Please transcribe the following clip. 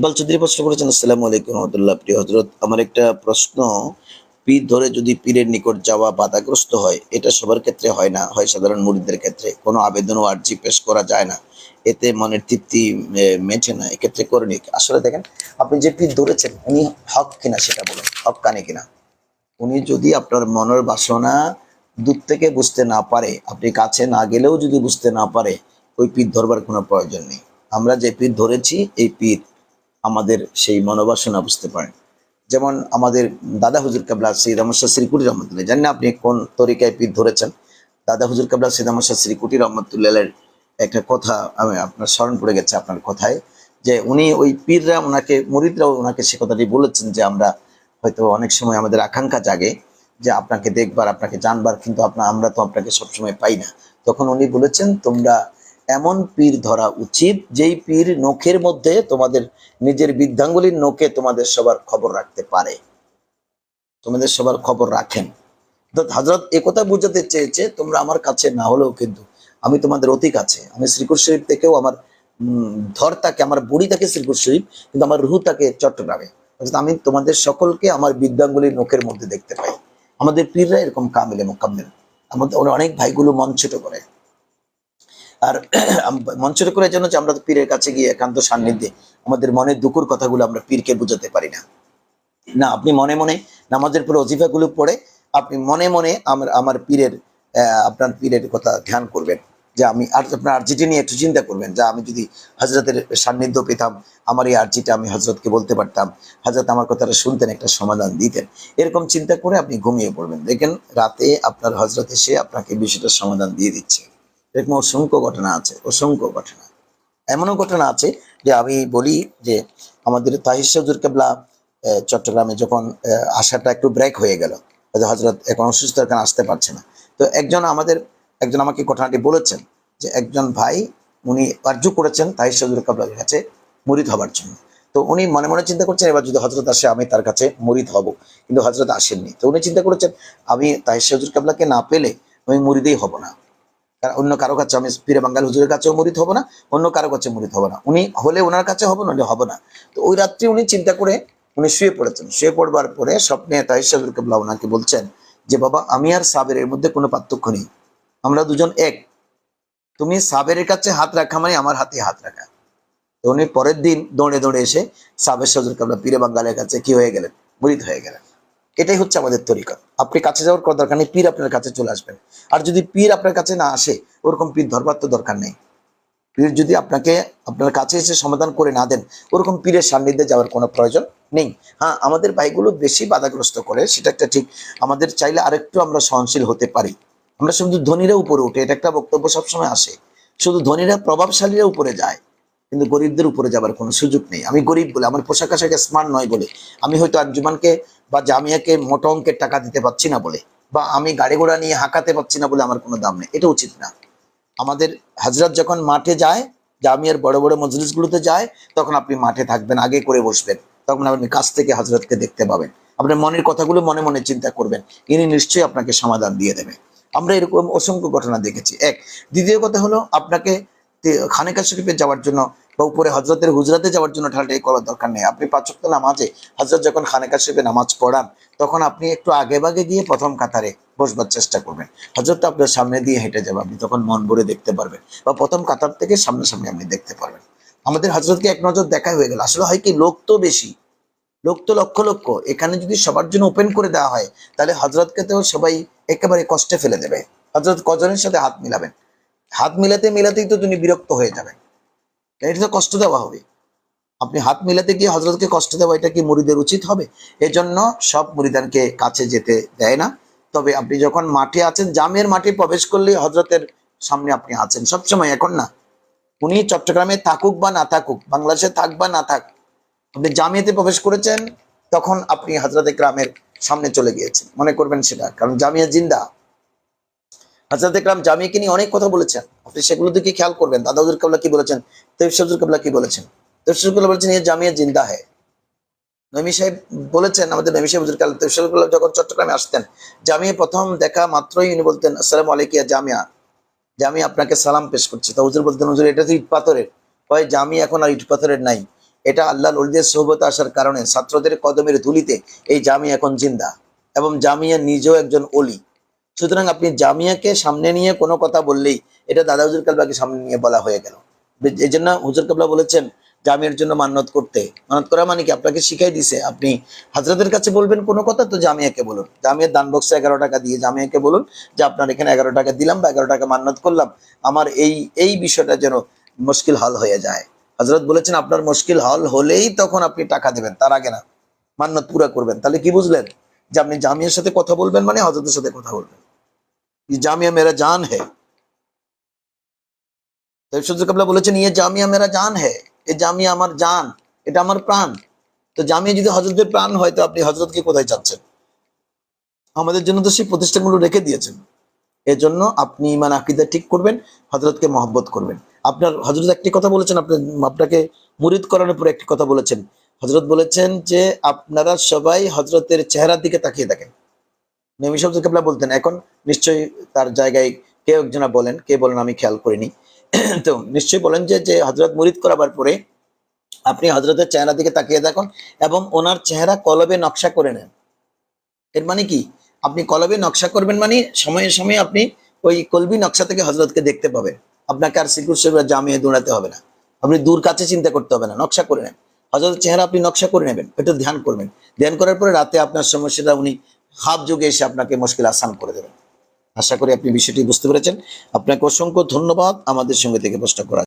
ইকবাল চৌধুরী প্রশ্ন করেছেন, আসসালামু আলাইকুম রহমতুল্লাহ, প্রিয় হজরত। আমার একটা প্রশ্ন, পীর ধরে যদি পীরের নিকট যাওয়া বাধাগ্রস্ত হয়, এটা সবার ক্ষেত্রে হয় না, হয় সাধারণ মুরিদদের ক্ষেত্রে? কোনো আবেদন ও আর্জি পেশ করা যায় না। এতে মনের তৃপ্তি মেটে না, এক্ষেত্রে করে নিক। আসলে দেখেন, আপনি যে পীর ধরেছেন, উনি হক কিনা সেটা বলুন, হক কানে কিনা? উনি যদি আপনার মনের বাসনা দূর থেকে বুঝতে না পারে, আপনি কাছে না গেলেও যদি বুঝতে না পারে, ওই পীর ধরবার কোনো প্রয়োজন নেই। আমরা যে পীর ধরেছি, এই পীর আমাদের সেই মনোবাসনা বুঝতে পারেন। যেমন আমাদের দাদা হুজুর কাবলা সৈয়দ শ্রীকুটি রহমতুল্লাহ জানি না আপনি কোন তরিকায় পীর ধরেছেন? দাদা হুজুর কাবলা সৈয়দ শ্রীকুটি রহমতুল্লাহ একটা কথা আমি আপনার স্মরণ পড়ে গেছে আপনার কথায়, যে উনি ওই পীররা ওনাকে মুরিদরাও ওনাকে সে কথাটি বলেছেন যে আমরা হয়তো অনেক সময় আমাদের আকাঙ্ক্ষা জাগে যে আপনাকে দেখবার, আপনাকে জানবার, কিন্তু আপনার আমরা তো আপনাকে সবসময় পাই না। তখন উনি বলেছেন, তোমরা এমন পীর ধরা উচিত যেই পীর নখের মধ্যে তোমাদের নিজের বৃদ্ধাঙ্গুলির নখে তোমাদের সবার খবর রাখতে পারে। তোমাদের সবার খবর রাখেন। হজরত একথা বুঝাতে চেয়েছে তোমরা আমার কাছে না হলেও কিন্তু আমি তোমাদের অতি কাছে আমি শ্রীকুর শরীফ থেকেও আমার উম, ধর থাকে আমার বুড়ি থাকে শ্রীকুর শরীফ কিন্তু আমার রুহু থাকে চট্টগ্রামে। আমি তোমাদের সকলকে আমার বিদ্যাঙ্গুলির নখের মধ্যে দেখতে পাই। আমাদের পীররা এরকম কামিলে মোকাম্মেল আমাদের অনেক ভাইগুলো মন ছোট করে। আর ছোট করে যেন যে আমরা পীরের কাছে গিয়ে একান্ত সান্নিধ্যে আমাদের মনের দুঃখর কথাগুলো আমরা পীরকে বোঝাতে পারি না। না, আপনি মনে মনে নামাজের পরে অজিফাগুলো পড়ে, আপনি মনে মনে আমার আমার পীরের আপনার পীরের কথা ধ্যান করবেন। যে আমি আর আপনার আর্জিটি নিয়ে একটু চিন্তা করবেন। যে আমি যদি হজরতের সান্নিধ্য পেতাম, আমার এই আর্জিটা আমি হজরতকে বলতে পারতাম। হজরত আমার কথাটা শুনতেন, একটা সমাধান দিতেন। এরকম চিন্তা করে আপনি ঘুমিয়ে পড়বেন। দেখেন, রাতে আপনার হজরত এসে আপনাকে বিষয়টার সমাধান দিয়ে দিচ্ছে। এরকম অসংখ্য ঘটনা আছে, অসংখ্য ঘটনা। এমনও ঘটনা আছে যে আমি বলি যে আমাদের তাহিসুর কেবলা চট্টগ্রামে যখন আসাটা একটু ব্রেক হয়ে গেল হজরত এখন অসুস্থ কারণে আসতে পারছে না। তো একজন আমাদের, একজন আমাকে ঘটনাটি বলেছেন যে একজন ভাই, উনি আর্য করেছেন তাহিসুর কেবলার কাছে মুরিদ হবার জন্য। তো উনি মনে মনে চিন্তা করছেন, এবার যদি হজরত আসে, আমি তার কাছে মুরিদ হব। কিন্তু হজরত আসেননি। তো উনি চিন্তা করেছেন, আমি তাহিসুর কাবলাকে না পেলে আমি মুরিদেই হব না। অন্য কারও কাছে আমি পীরে বাঙ্গাল হুজুরের কাছেও মরিত হব না, অন্য কারও কাছে মরিত হব না। উনি হলে ওনার কাছে হব না হব না। তো ওই রাত্রি উনি চিন্তা করে উনি শুয়ে পড়েছেন। শুয়ে পড়বার পরে স্বপ্নে তাহিসাদুল কেবলা ওনাকে বলছেন যে, বাবা, আমি আর সাবেরের মধ্যে কোনো পার্থক্য নেই। আমরা দুজন এক। তুমি সাবেরের কাছে হাত রাখা মানে আমার হাতে হাত রাখা। উনি পরের দিন দৌড়ে দৌড়ে এসে সাবের সাজুর কেবলা পীরে বাঙ্গালের কাছে কি হয়ে গেলেন? মরিত হয়ে গেলেন। এটাই হচ্ছে আমাদের তরিকা। আপনি কাছে যাওয়ার কোনো দরকার নেই, পীর আপনার কাছে চলে আসবেন। আর যদি পীর আপনার কাছে না আসে, ওরকম পীর ধরবার তো দরকার নেই। পীর যদি আপনাকে, আপনার কাছে এসে সমাধান করে না দেন, ওরকম পীরের সান্নিধ্যে যাওয়ার কোনো প্রয়োজন নেই। হ্যাঁ আমাদের ভাইগুলো বেশি বাধাগ্রস্ত করে, সেটা একটা ঠিক। আমাদের চাইলে আরেকটু আমরা সহনশীল হতে পারি। আমরা শুধু ধনীরা উপরে উঠে, এটা একটা বক্তব্য সবসময় আসে। শুধু ধনীরা প্রভাবশালীরা উপরে যায়, কিন্তু গরিবদের উপরে যাবার কোনো সুযোগ নেই। আমি গরিব বলে, আমার পোশাক আশাকে স্মার্ট নয় বলে। আমি হয়তো আঞ্জুমানকে বা জামিয়াকে মোটা অঙ্কের টাকা দিতে পারছি না বলে বা আমি গাড়ি ঘোড়া নিয়ে হাঁকাতে পারছি না বলে আমার কোনো দাম নেই, এটা উচিত না। আমাদের হাজরত যখন মাঠে যায়, জামিয়ার বড় বড় মজলিসগুলোতে যায়, তখন আপনি মাঠে থাকবেন, আগে করে বসবেন, তখন আপনি কাছ থেকে হাজরতকে দেখতে পাবেন। আপনার মনের কথাগুলো মনে মনে চিন্তা করবেন, ইনি নিশ্চয়ই আপনাকে সমাধান দিয়ে দেবে। আমরা এরকম অসংখ্য ঘটনা দেখেছি। এক, দ্বিতীয় কথা হলো, আপনাকে খানেকা শরীফে যাওয়ার জন্য বা উপরে হজরতের হুজরাতে যাওয়ার জন্য ঠালটাই করার দরকার নেই। আপনি পাঁচক্ত নামাজে হজরত যখন খানেকা শরীফে নামাজ পড়ান, তখন আপনি একটু আগে ভাগে গিয়ে প্রথম কাতারে বসবার চেষ্টা করবেন। হজরত আপনার সামনে দিয়ে হেঁটে যাবে, আপনি তখন মন ভরে দেখতে পারবেন বা প্রথম কাতার থেকে সামনাসামনি আপনি দেখতে পারবেন। আমাদের হজরতকে এক নজর দেখা হয়ে গেল। আসলে হয় কি, লোক তো বেশি, লোক তো লক্ষ লক্ষ। এখানে যদি সবার জন্য ওপেন করে দেওয়া হয়, তাহলে হজরতকে তো সবাই একেবারে কষ্টে ফেলে দেবে। হজরত কজনের সাথে হাত মিলাবেন? হাত মিলাতে মিলাতেই তো তিনি বিরক্ত হয়ে যাবেন। এটা তো কষ্ট দেওয়া হবে। আপনি হাত মিলাতে গিয়ে হজরতকে কষ্ট দেওয়া, এটা কি মুরিদের উচিত হবে? এজন্য সব মুরিদানকে কাছে যেতে দেয় না। তবে আপনি যখন মাঠে আছেন, জামের মাঠে প্রবেশ করলে হজরতের সামনে আপনি আছেন। সবসময় এখন না। উনি চট্টগ্রামে থাকুক বা না থাকুক, বাংলাদেশে থাক বা না থাক, আপনি জামিয়াতে প্রবেশ করেছেন, তখন আপনি হজরতে গ্রামের সামনে চলে গিয়েছেন। মনে করবেন সেটা, কারণ জামিয়া জিন্দা। হাজরত ইকরাম জামিয়াকে নিয়ে অনেক কথা বলেছেন। আপনি সেগুলো দিকে খেয়াল করবেন। দাদা হুজুর কাবলা কি বলেছেন? তৈফ সজুর কাবলা কি বলেছেন? তৈফ কাবলা বলেছেন এই জামিয়া জিন্দা হ্যায় নবী সাহেব বলেছেন, আমাদের নবী সাহেব কাল তৈফ সজুর কাবলা যখন চট্টগ্রামে আসতেন, জামিয়া প্রথম দেখা মাত্রই উনি বলতেন, আসসালামু আলাইকুম ইয়া জামিয়া। জামিয়া আপনাকে সালাম পেশ করছি। তা হুজুর বলতেন, হুজুর, এটা তো ইট পাথরের। হয় জামি এখন আর ইট পাথরের নাই। এটা আল্লাহ ললিদের সোহবত আসার কারণে ছাত্রদের কদমের ধুলিতে এই জামিয়া এখন জিন্দা এবং জামিয়া নিজেও একজন অলি। সুতরাং আপনি জামিয়াকে সামনে নিয়ে কোনো কথা বললেই এটা দাদা হুজুর কাবলাকে সামনে নিয়ে বলা হয়ে গেল। এই জন্য হুজুর কাবলা বলেছেন, জামিয়ার জন্য মান্নত করতে। মানত করা মানে কি? আপনাকে শিখাই দিছে। আপনি হাজরাতের কাছে বলবেন কোনো কথা, তো জামিয়াকে বলুন। জামিয়ার দান বক্সে এগারো টাকা দিয়ে জামিয়াকে বলুন যে, আপনার এখানে এগারো টাকা দিলাম বা এগারো টাকা মান্নত করলাম। আমার এই এই বিষয়টা যেন মুশকিল হল হয়ে যায়। হজরত বলেছেন, আপনার মুশকিল হল হলেই তখন আপনি টাকা দেবেন, তার আগে না। মান্নত পুরা করবেন। তাহলে কি বুঝলেন? যে, আপনি জামিয়ার সাথে কথা বলবেন মানে হজরতের সাথে কথা বলবেন। ये জামিয়া মেরা জান है তৈব সূর্য কাবলা বলেছেন ইয়ে জামিয়া মেরা জান है এ জামিয়া আমার জান এটা আমার প্রাণ তো জামিয়া যদি হজরতের প্রাণ হয় তো আপনি হজরতকে কোথায় চাচ্ছেন আমাদের জন্য তো সেই প্রতিষ্ঠানগুলো রেখে দিয়েছেন এজন্য আপনি ইমান আকিদা ঠিক করবেন হজরতকে মহব্বত করবেন আপনার হজরত একটি কথা বলেছেন আপনার আপনাকে মুরিদ করানোর পরে একটি কথা বলেছেন হজরত বলেছেন যে আপনারা সবাই হজরতের চেহারার দিকে তাকিয়ে থাকেন নবী কাবলা বলতেন, এখন নিশ্চয়ই তার জায়গায় কেউ একজনা বলেন, কে বলেন আমি খেয়াল করিনি। তো নিশ্চয়ই বলেন যে যে হজরত মুরিদ করাবার পরে আপনি হজরতের চেহারা দিকে তাকিয়ে দেখুন এবং ওনার চেহারা কলবে নকশা করে নেন। এর মানে কি? আপনি কলবে নকশা করবেন মানে সময়ে সময়ে আপনি ওই কলবি নকশা থেকে হজরতকে দেখতে পাবেন। আপনাকে আর সিকুর শরীফ জামিয়ে দৌড়াতে হবে না। আপনি দূর কাছে চিন্তা করতে হবে না, নকশা করে নেন। হজরতের চেহারা আপনি নকশা করে নেবেন, এটা ধ্যান করবেন। ধ্যান করার পরে রাতে আপনার সমস্যাটা উনি হাফ যুগে এসে আপনাকে মুশকিল আসান করে দেবেন আশা করি আপনি বিষয়টি বুঝতে পেরেছেন। আপনাকে অসংখ্য ধন্যবাদ আমাদের সঙ্গে থেকে প্রশ্ন করা